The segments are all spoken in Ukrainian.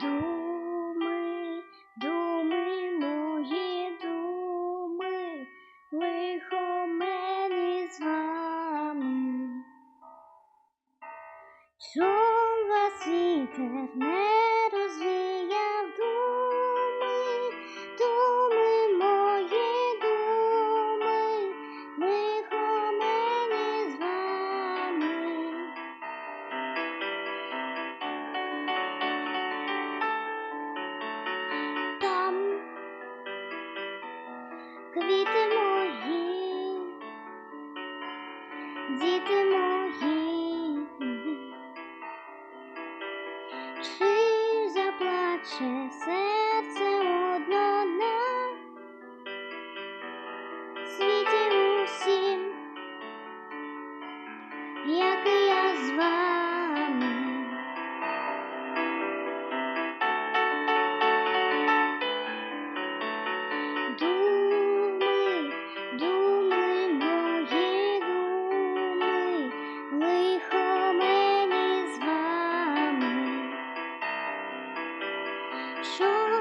Думи, думи, мої думи, лихо мені з вами. Чом вас вітер не квіти мої, діти мої, Чом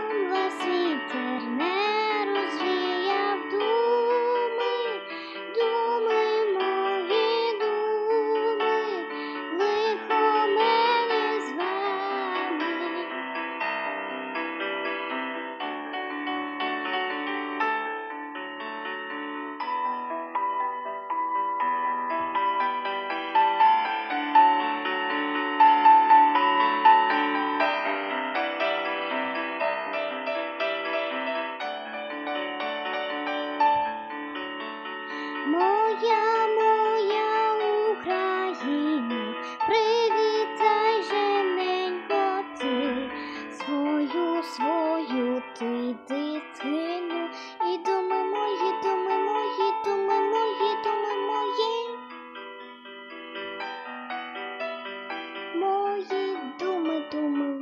Моя, моя Україна, привітай жененько ти свою, свою ти дитину. І думи мої, думи мої, думи мої, думи мої. Мої думи, думи.